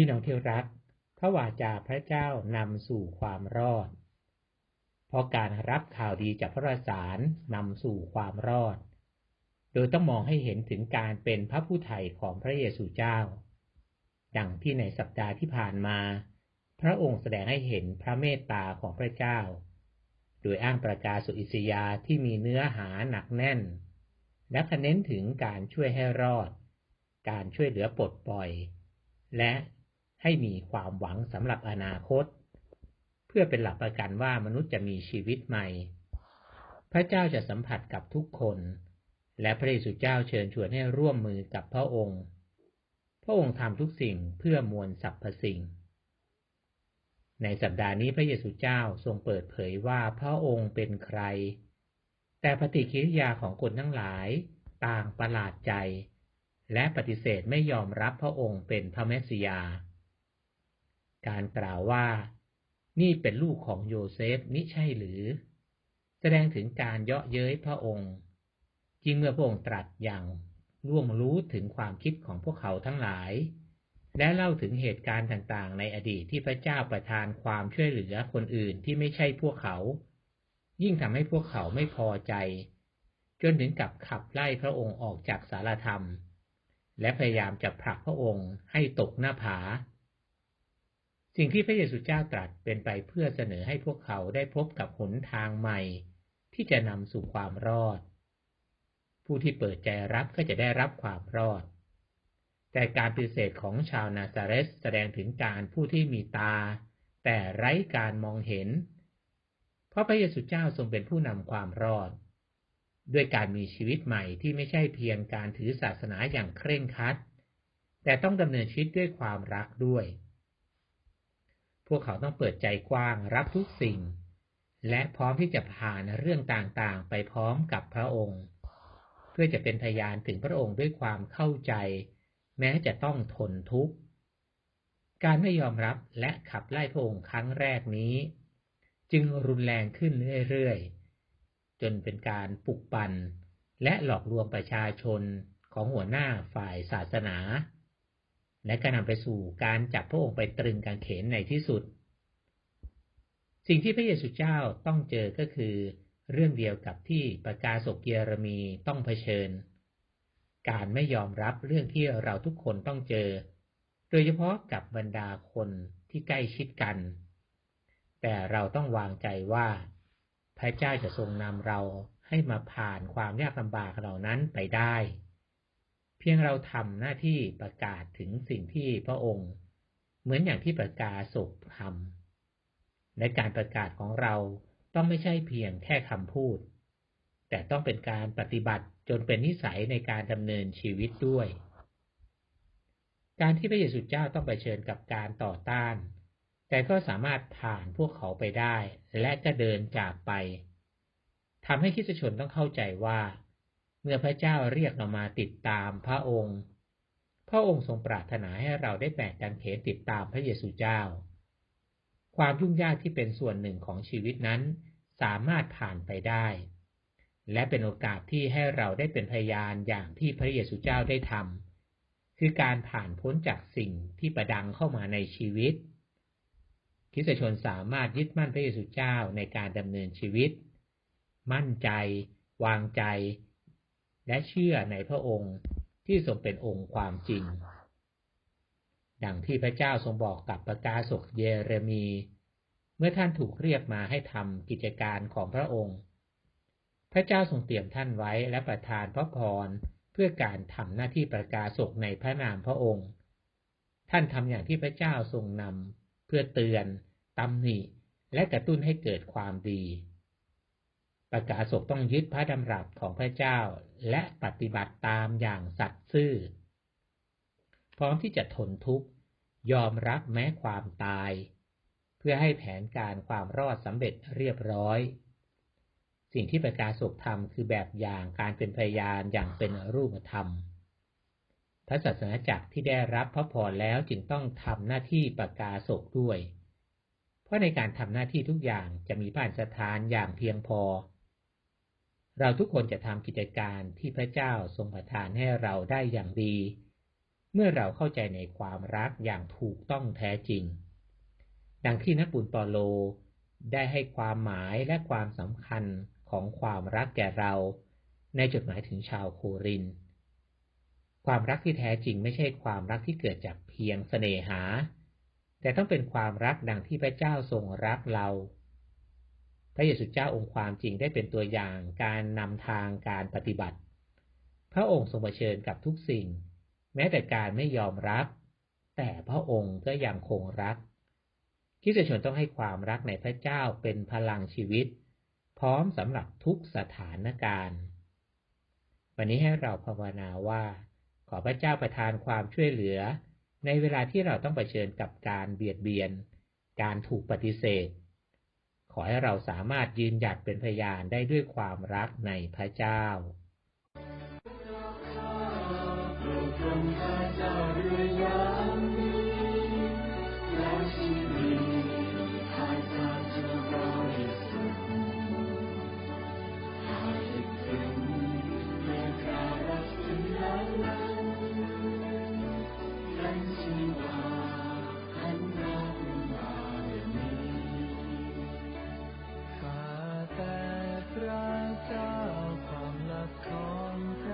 พี่น้องที่รัก พระวาจาพระเจ้านำสู่ความรอด เพราะการรับข่าวดีจากพระราสารนำสู่ความรอด โดยต้องมองให้เห็นถึงการเป็นพระผู้ไถ่ของพระเยซูเจ้า ดังที่ในสัปดาห์ที่ผ่านมา พระองค์แสดงให้เห็นพระเมตตาของพระเจ้า โดยอ้างประกาศสุอิสยาที่มีเนื้อหาหนักแน่น และเน้นถึงการช่วยให้รอด การช่วยเหลือปลดปล่อยและ ให้มีความหวังสำหรับอนาคต เพื่อเป็นหลักประกันว่ามนุษย์จะมีชีวิตใหม่ พระเจ้าจะสัมผัสกับทุกคน และพระเยซูเจ้าเชิญชวนให้ร่วมมือกับพระองค์ พระองค์ทำทุกสิ่งเพื่อมวลสรรพสิ่ง ในสัปดาห์นี้พระเยซูเจ้าทรงเปิดเผยว่าพระองค์เป็นใคร แต่ปฏิกิริยาของคนทั้งหลายต่างประหลาดใจ และปฏิเสธไม่ยอมรับพระองค์เป็นพระเมสสิยา การกล่าวว่า นี่เป็นลูกของโยเซฟนิใช่หรือ แสดงถึงการเยาะเย้ยพระองค์จริงเมื่อพระองค์ตรัสอย่างร่วงรู้ถึงความคิดของพวกเขาทั้งหลาย และเล่าถึงเหตุการณ์ต่างๆ ในอดีตที่พระเจ้าประทานความช่วยเหลือคนอื่นที่ไม่ใช่พวกเขา ยิ่งทำให้พวกเขาไม่พอใจ จนถึงกับขับไล่พระองค์ออกจากสารธรรม และพยายามจะผลักพระองค์ให้ตกหน้าผา สิ่งที่พระเยซูเจ้าตรัสเป็นไปเพื่อเสนอให้พวกเขาได้พบกับหนทางใหม่ ที่จะนำสู่ความรอด ผู้ที่เปิดใจรับก็จะได้รับความรอด แต่การปฏิเสธของชาวนาซาเรสแสดงถึงการผู้ที่มีตา แต่ไร้การมองเห็น เพราะพระเยซูเจ้าทรงเป็นผู้นำความรอด ด้วยการมีชีวิตใหม่ที่ไม่ใช่เพียงการถือศาสนาอย่างเคร่งครัด แต่ต้องดำเนินชีวิตด้วยความรักด้วย พวกเขาต้องเปิดใจกว้างรับทุกสิ่ง และพร้อมที่จะผ่านเรื่องต่างๆ ไปพร้อมกับพระองค์ เพื่อจะเป็นพยานถึงพระองค์ด้วยความเข้าใจ แม้จะต้องทนทุกข์ การไม่ยอมรับและขับไล่พระองค์ครั้งแรกนี้ จึงรุนแรงขึ้นเรื่อยๆ จนเป็นการปลุกปั่นและหลอกลวงประชาชนของหัวหน้าฝ่ายศาสนา และก็นำไปสู่การจับพระองค์ไปตรึงกางเขนในที่สุด สิ่งที่พระเยซูเจ้าต้องเจอก็คือ เรื่องเดียวกับที่ประกาศกเยเรมีต้องเผชิญ การไม่ยอมรับเรื่องที่เราทุกคนต้องเจอ โดยเฉพาะกับบรรดาคนที่ใกล้ชิดกัน แต่เราต้องวางใจว่า พระเจ้าจะทรงนำเราให้มาผ่านความยากลำบากเหล่านั้นไปได้ เพียงเราทำหน้าที่ประกาศถึงสิ่งที่พระองค์ เหมือนอย่างที่ประกาศศกทำและการประกาศของเราต้องไม่ใช่เพียงแค่คำพูด แต่ต้องเป็นการปฏิบัติจนเป็นนิสัยในการดำเนินชีวิตด้วย การที่พระเยซูเจ้าต้องไปเชิญกับการต่อต้าน แต่ก็สามารถผ่านพวกเขาไปได้ และก็เดินจากไปทำให้คิดชนต้องเข้าใจว่า มื่อพระเจ้าเรียกเรามาติดตามพระองค์ พระองค์ทรงปรารถนาให้เราได้แบกกันเขนติดตามพระเยซูเจ้า ความยุ่งยากที่เป็นส่วนหนึ่งของชีวิตนั้นสามารถผ่านไปได้ และเป็นโอกาสที่ให้เราได้เป็นพยานอย่างที่พระเยซูเจ้าได้ทำคือการผ่านพ้นจากสิ่งที่ประดังเข้ามาในชีวิตคิสชนสามารถยึดมั่นพระเยซูเจ้าในการดำเนินชีวิต มั่นใจ วางใจ และเชื่อในพระองค์ที่ทรงเป็นองค์ความจริง ดังที่พระเจ้าทรงบอกกับประกาศกเยเรมี เมื่อท่านถูกเรียกมาให้ทำกิจการของพระองค์ พระเจ้าทรงเตรียมท่านไว้และประทานพระพรเพื่อการทำหน้าที่ประกาศกในพระนามพระองค์ ท่านทำอย่างที่พระเจ้าทรงนำเพื่อเตือนตำหนิและกระตุ้นให้เกิดความดี ประกาศกต้องยึดพระดำรัสของพระเจ้า และปฏิบัติตามอย่างสัตย์ซื่อ พร้อมที่จะทนทุกข์ยอมรับแม้ความตาย เพื่อให้แผนการความรอดสำเร็จเรียบร้อย สิ่งที่ประกาศกทำคือแบบอย่างการเป็นพยานอย่างเป็นรูปธรรม พระศาสนาจักรที่ได้รับพระพรแล้วจึงต้องทำหน้าที่ประกาศกด้วย เพราะในการทำหน้าที่ทุกอย่างจะมีบ้านสถานอย่างเพียงพอ เราทุกคนจะทำกิจการที่พระเจ้าทรงประทานให้เราได้อย่างดี เมื่อเราเข้าใจในความรักอย่างถูกต้องแท้จริง ดังที่นักบุญปอโลได้ให้ความหมายและความสำคัญของความรักแก่เรา ในจดหมายถึงชาวโคริน ความรักที่แท้จริงไม่ใช่ความรักที่เกิดจากเพียงเสน่หา แต่ต้องเป็นความรักดังที่พระเจ้าทรงรักเรา ระเยซูเจ้าองค์ความจริงได้เป็นตัวอย่างการนำทางการปฏิบัติ พระองค์ทรงเผชิญกับทุกสิ่ง แม้แต่การไม่ยอมรับ แต่พระองค์ก็ยังคงรักคริสตชนต้องให้ความรักในพระเจ้าเป็นพลังชีวิต พร้อมสำหรับทุกสถานการณ์ วันนี้ให้เราภาวนาว่า ขอพระเจ้าประทานความช่วยเหลือ ในเวลาที่เราต้องเผชิญกับการเบียดเบียน การถูกปฏิเสธ อให้เราสามารถยืนหยัดเป็นพยานได้ด้วยความรักในพระเจ้าข้าแต่พระเจ้าความรักของพ ระ